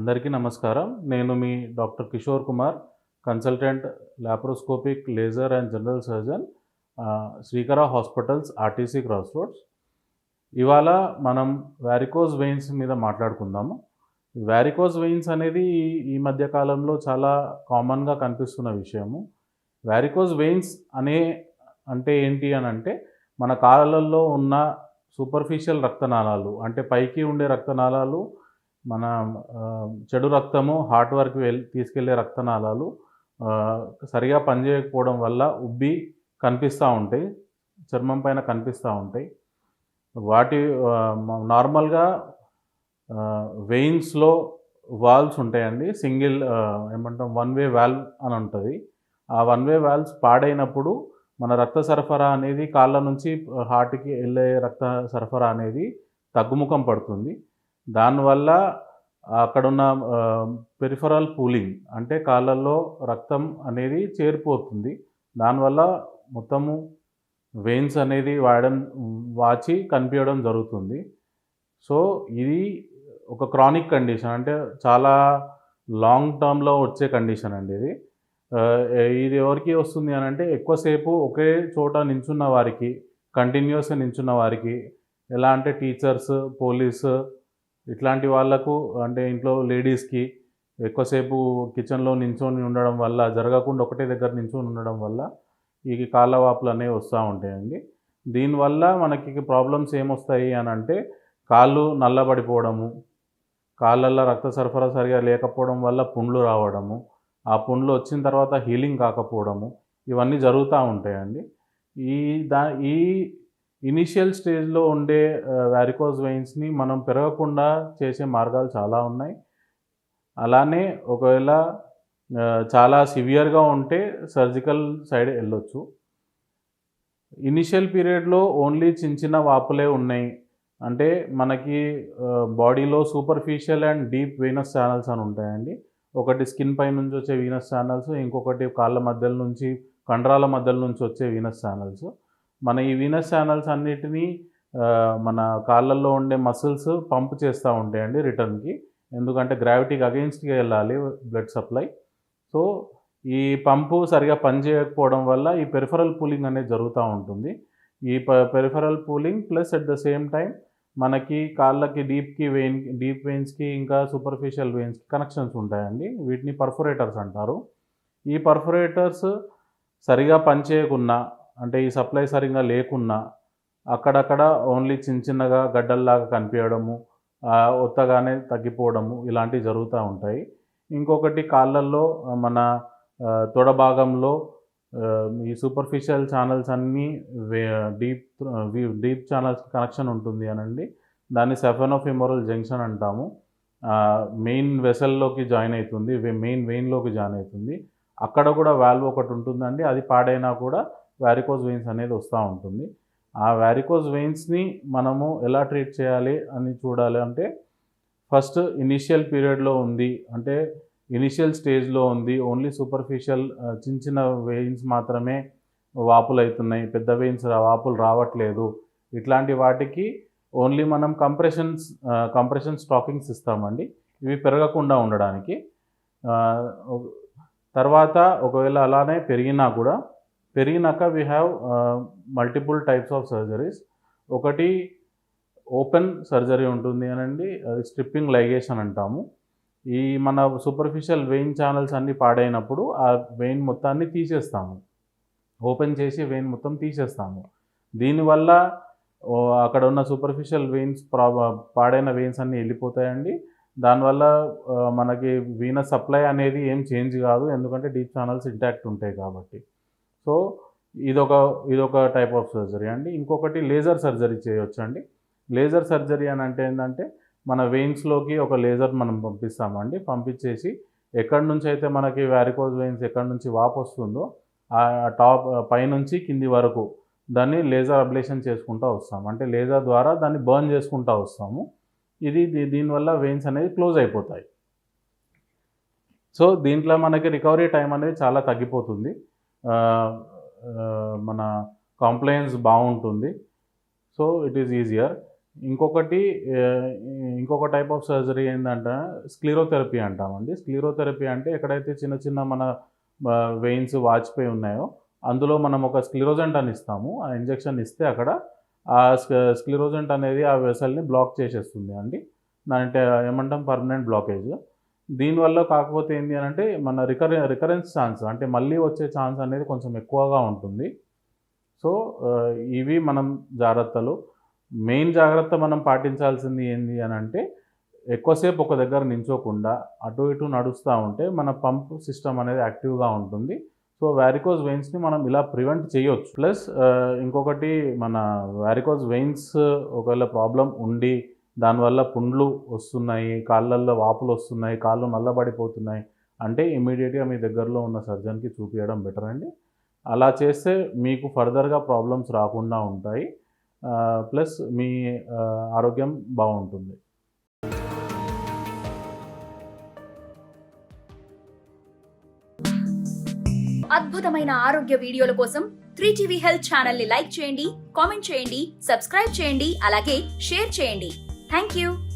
అందరికీ నమస్కారం. నేను మీ doctor Kishore Kumar consultant laparoscopic laser and general surgeon Srikara hospitals RTC cross roads. ఇవాళ మనం వ్యారికోజ్ వెయిన్స్ మీద మాట్లాడుకుందాము. వ్యారికోజ్ వెయిన్స్ అనేది ఈ- ఈ మధ్య కాలంలో చాలా కామన్గా కనిపిస్తున్న విషయము. వ్యారికోజ్ వెయిన్స్ అనే అంటే ఏంటి అని అంటే మన కాళ్ళల్లో ఉన్న సూపర్ఫిషియల్ రక్తనాళాలు అంటే పైకి ఉండే రక్తనాళాలు మన చెడు రక్తము హార్ట్ వరకు వెళ్ళి తీసుకెళ్ళే రక్తనాళాలు సరిగా పనిచేయకపోవడం వల్ల ఉబ్బి కనిపిస్తూ ఉంటాయి చర్మం పైన కనిపిస్తూ ఉంటాయి. వాటి నార్మల్గా వెయిన్స్లో వాల్వ్స్ ఉంటాయండి. సింగిల్ ఏమంటాం వన్ వే వాల్వ్ అని ఉంటుంది. ఆ వన్ వే వాల్వ్స్ పాడైనప్పుడు మన రక్త సరఫరా అనేది కాళ్ళ నుంచి హార్ట్కి వెళ్ళే రక్త సరఫరా అనేది తగ్గుముఖం పడుతుంది. దానివల్ల అక్కడున్న పెరిఫరల్ పూలింగ్ అంటే కాళ్ళల్లో రక్తం అనేది చేరిపోతుంది. దానివల్ల మొత్తము వెయిన్స్ అనేది వాడడం వాచి కనిపించడం జరుగుతుంది. సో ఇది ఒక క్రానిక్ కండిషన్ అంటే చాలా లాంగ్ టర్మ్లో వచ్చే కండిషన్ అండి ఇది. ఇది ఎవరికి వస్తుంది అని అంటే ఎక్కువసేపు ఒకే చోట నించున్న వారికి కంటిన్యూస్గా నించున్న వారికి ఎలా అంటే టీచర్స్ పోలీస్ ఇట్లాంటి వాళ్ళకు అంటే ఇంట్లో లేడీస్కి ఎక్కువసేపు కిచెన్లో నించొని ఉండడం వల్ల జరగకుండా ఒకటే దగ్గర నించొని ఉండడం వల్ల ఈ కాళ్ళ వాపులు అనేవి వస్తూ ఉంటాయండి. దీనివల్ల మనకి ప్రాబ్లమ్స్ ఏమొస్తాయి అని అంటే కాళ్ళు నల్లబడిపోవడము కాళ్ళల్లో రక్త సరఫరా సరిగా లేకపోవడం వల్ల పుండ్లు రావడము ఆ పుండ్లు వచ్చిన తర్వాత హీలింగ్ కాకపోవడము ఇవన్నీ జరుగుతూ ఉంటాయండి. ఈ దా ఈ ఇనిషియల్ స్టేజ్లో ఉండే వ్యారికోజ్ వెయిన్స్ని మనం పెరగకుండా చేసే మార్గాలు చాలా ఉన్నాయి. అలానే ఒకవేళ చాలా సివియర్గా ఉంటే సర్జికల్ సైడ్ వెళ్ళొచ్చు. ఇనిషియల్ పీరియడ్లో ఓన్లీ చిన్న చిన్న వాపులే ఉన్నాయి. అంటే మనకి బాడీలో superficial and deep venous channels అని ఉంటాయండి. ఒకటి స్కిన్ పై నుంచి వచ్చే వీనస్ ఛానల్స్ ఇంకొకటి కాళ్ళ మధ్యల నుంచి కండరాల మధ్యల నుంచి వచ్చే వీనస్ ఛానల్స్ మన ఈ వీనస్ ఛానల్స్ అన్నిటినీ మన కాళ్ళల్లో ఉండే మసిల్స్ పంప్ చేస్తూ ఉంటాయండి రిటర్న్కి. ఎందుకంటే గ్రావిటీకి అగెయిన్స్ట్గా వెళ్ళాలి బ్లడ్ సప్లై సో ఈ పంపు సరిగా పనిచేయకపోవడం వల్ల ఈ పెరిఫరల్ పూలింగ్ అనేది జరుగుతూ ఉంటుంది. ఈ peripheral pooling plus at the same time మనకి కాళ్ళకి డీప్కి వెయిన్ డీప్ వెయిన్స్కి ఇంకా సూపర్ఫిషియల్ వెయిన్స్కి కనెక్షన్స్ ఉంటాయండి. వీటిని పర్ఫొరేటర్స్ అంటారు. ఈ పర్ఫొరేటర్స్ సరిగా పనిచేయకున్నా అంటే ఈ సప్లై సరిగా లేకున్నా అక్కడక్కడ ఓన్లీ చిన్న చిన్నగా గడ్డల్లాగా కనిపించడము ఒత్తగానే తగ్గిపోవడము ఇలాంటివి జరుగుతూ ఉంటాయి. ఇంకొకటి కాళ్ళల్లో మన తొడ భాగంలో ఈ సూపర్ఫిషియల్ ఛానల్స్ అన్నీ డీప్ డీప్ ఛానల్స్ కనెక్షన్ ఉంటుంది అనండి. దాన్ని సెఫెనోఫిమోరల్ జంక్షన్ అంటాము. మెయిన్ వెసల్లోకి జాయిన్ అవుతుంది మెయిన్ వెయిన్లోకి జాయిన్ అవుతుంది. అక్కడ కూడా వాల్వ్ ఒకటి ఉంటుందండి అది పాడైనా కూడా వ్యారికోజ్ వెయిన్స్ అనేది వస్తూ ఉంటుంది. ఆ వ్యారికోజ్ వెయిన్స్ని మనము ఎలా ట్రీట్ చేయాలి అని చూడాలి అంటే ఫస్ట్ ఇనిషియల్ పీరియడ్లో ఉంది. అంటే ఇనిషియల్ స్టేజ్లో ఉంది. ఓన్లీ సూపర్ఫిషియల్ చిన్న చిన్న వెయిన్స్ మాత్రమే వాపులు అవుతున్నాయి పెద్ద వెయిన్స్ వాపులు రావట్లేదు. ఇట్లాంటి వాటికి ఓన్లీ మనం కంప్రెషన్స్ కంప్రెషన్ స్టాకింగ్స్ ఇస్తామండి. ఇవి పెరగకుండా ఉండడానికి. తర్వాత ఒకవేళ అలానే పెరిగినా కూడా పెరిగినాక we have multiple types of surgeries ఒకటి ఓపెన్ సర్జరీ ఉంటుంది అనండి అది స్ట్రిప్పింగ్ లైగేషన్ అంటాము. ఈ మన సూపర్ఫిషియల్ వెయిన్ ఛానల్స్ అన్నీ పాడైనప్పుడు ఆ వెయిన్ మొత్తాన్ని తీసేస్తాము. ఓపెన్ చేసి వెయిన్ మొత్తం తీసేస్తాము. దీనివల్ల అక్కడ ఉన్న సూపర్ఫిషియల్ వెయిన్స్ పాడైన వెయిన్స్ అన్నీ వెళ్ళిపోతాయండి. దానివల్ల మనకి వీన సప్లై అనేది ఏం చేంజ్ కాదు ఎందుకంటే డీప్ ఛానల్స్ ఇంటాక్ట్ ఉంటాయి కాబట్టి. సో ఇదొక ఇదొక టైప్ ఆఫ్ సర్జరీ అండి. ఇంకొకటి లేజర్ సర్జరీ చేయొచ్చు అండి లేజర్ సర్జరీ అని అంటే ఏంటంటే మన వెయిన్స్లోకి ఒక లేజర్ మనం పంపిస్తామండి. పంపించేసి ఎక్కడి నుంచి అయితే మనకి వ్యారికోజ్ వెయిన్స్ ఎక్కడి నుంచి వాపు వస్తుందో ఆ టాప్ పైనుంచి కింది వరకు దాన్ని లేజర్ అబ్లేషన్ చేసుకుంటూ వస్తాం. అంటే లేజర్ ద్వారా దాన్ని బర్న్ చేసుకుంటూ వస్తాము. ఇది దీ- దీనివల్ల వెయిన్స్ అనేది క్లోజ్ అయిపోతాయి. సో దీంట్లో మనకి రికవరీ టైం అనేది చాలా తగ్గిపోతుంది. మన కంప్లైన్స్ బాగుంటుంది. సో ఇట్ ఈజ్ ఈజియర్ ఇంకొకటి ఇంకొక టైప్ ఆఫ్ సర్జరీ ఏంటంటే స్క్లీరోథెరపీ అంటామండి. స్క్లీరోథెరపీ అంటే ఎక్కడైతే చిన్న చిన్న మన వెయిన్స్ వాచిపోయి ఉన్నాయో అందులో మనం ఒక స్క్లిరోజెంట్ అని ఇస్తాము. ఆ ఇంజెక్షన్ ఇస్తే అక్కడ ఆ స్క్లిరోజెంట్ అనేది ఆ వెసల్ని బ్లాక్ చేసేస్తుంది అండి. దాంటే ఏమంటాం? పర్మనెంట్ బ్లాకేజ్ దీనివల్ల కాకపోతే ఏంటి అని అంటే మన రికరె రికరెన్స్ ఛాన్స్ అంటే మళ్ళీ వచ్చే ఛాన్స్ అనేది కొంచెం ఎక్కువగా ఉంటుంది. సో ఇవి మనం జాగ్రత్తలు. మెయిన్ జాగ్రత్త మనం పాటించాల్సింది ఏంటి అని అంటే ఎక్కువసేపు ఒక దగ్గర నించోకుండా అటు ఇటు నడుస్తూ ఉంటే మన పంప్ సిస్టమ్ అనేది యాక్టివ్గా ఉంటుంది. సో వ్యారికోజ్ వెయిన్స్ని మనం ఇలా ప్రివెంట్ చేయొచ్చు. ప్లస్ ఇంకొకటి మన వ్యారికోజ్ వెయిన్స్ ఒకవేళ ప్రాబ్లం ఉండి దానివల్ల పుండ్లు వస్తున్నాయి కాళ్ళల్లో వాపులు వస్తున్నాయి కాళ్ళు నల్లబడిపోతున్నాయి. అంటే ఇమీడియట్గా మీ దగ్గరలో ఉన్న సర్జన్కి చూపించడం బెటర్ అండి. అలా చేస్తే మీకు ఫర్దర్గా ప్రాబ్లమ్స్ రాకుండా ఉంటాయి. ప్లస్ మీ ఆరోగ్యం బాగుంటుంది. అద్భుతమైన ఆరోగ్య వీడియోల కోసం త్రీ టీవీ హెల్త్ ఛానల్ని లైక్ చేయండి కామెంట్ చేయండి సబ్స్క్రైబ్ చేయండి అలాగే షేర్ చేయండి. Thank you.